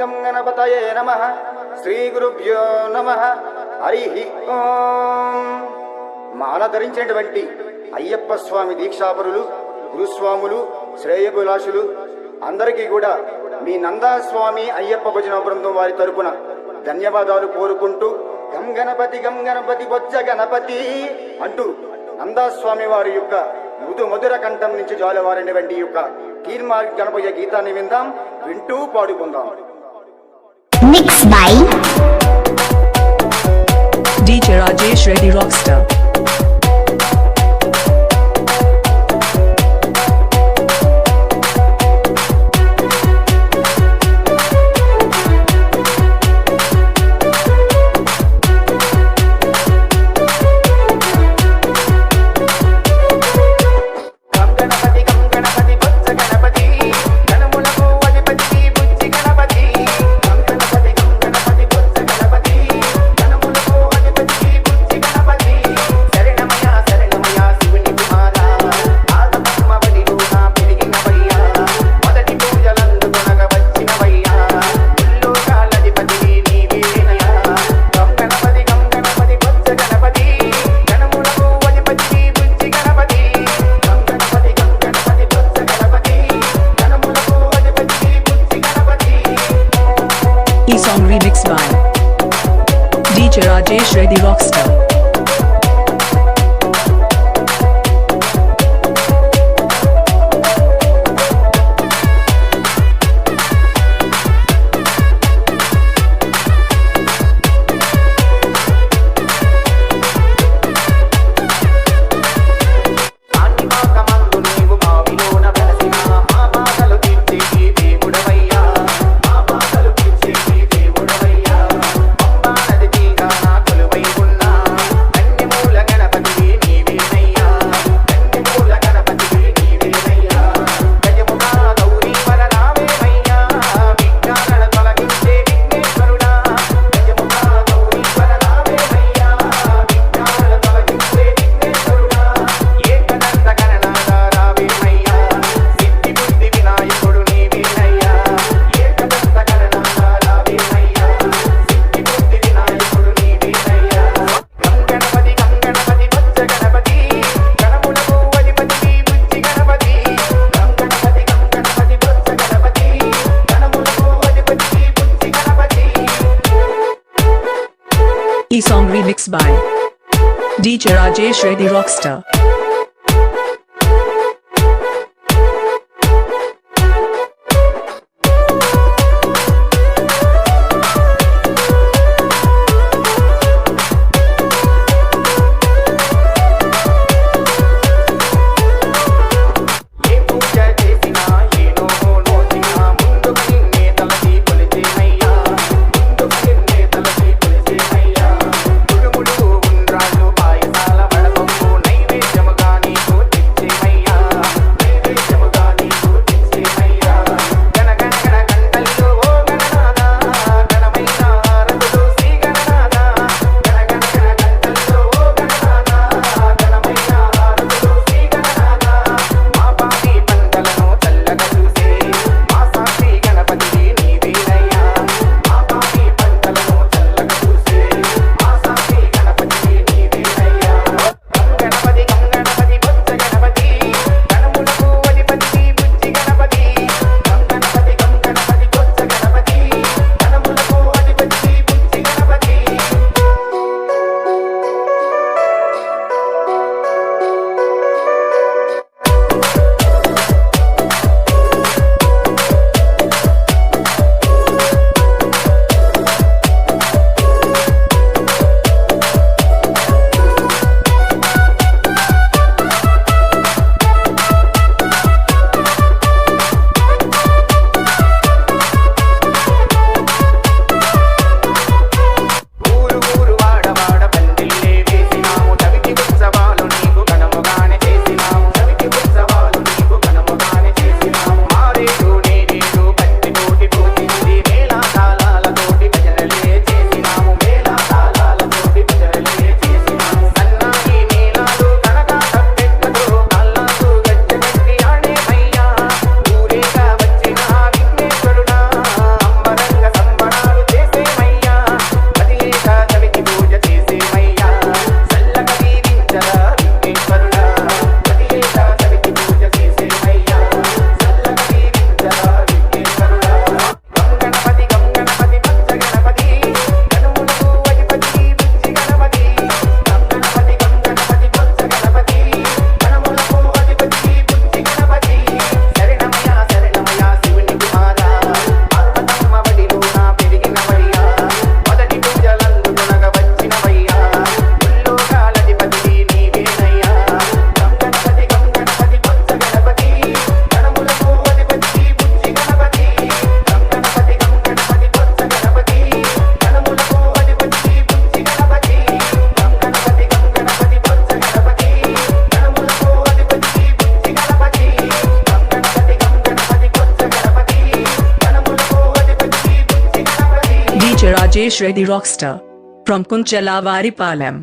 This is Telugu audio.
లింగం గణపతయే నమ. శ్రీ గురుభ్యో నమ. హరి మాల ధరించినటువంటి అయ్యప్ప స్వామి దీక్షాపరులు గురుస్వాములు శ్రేయభిలాషులు అందరికీ కూడా మీ నందాస్వామి అయ్యప్ప భజన బృందం వారి తరపున ధన్యవాదాలు కోరుకుంటూ గం గణపతి గం గణపతి బొజ్జ గణపతి అంటూ నందాస్వామి వారి యొక్క మృదు మధుర కంఠం నుంచి జాలవారినటువంటి యొక్క కీర్మార్ గణపయ్య గీతాన్ని విందాం వింటూ పాడుకుందాం. mixed by DJ Rajesh Reddy Rockstar. song remixed by DJ Rajesh Reddy Rockstar. E song remixed by DJ Rajesh Reddy Rockstar. Rajesh Reddy Rockstar. From Kunchalavari Palam.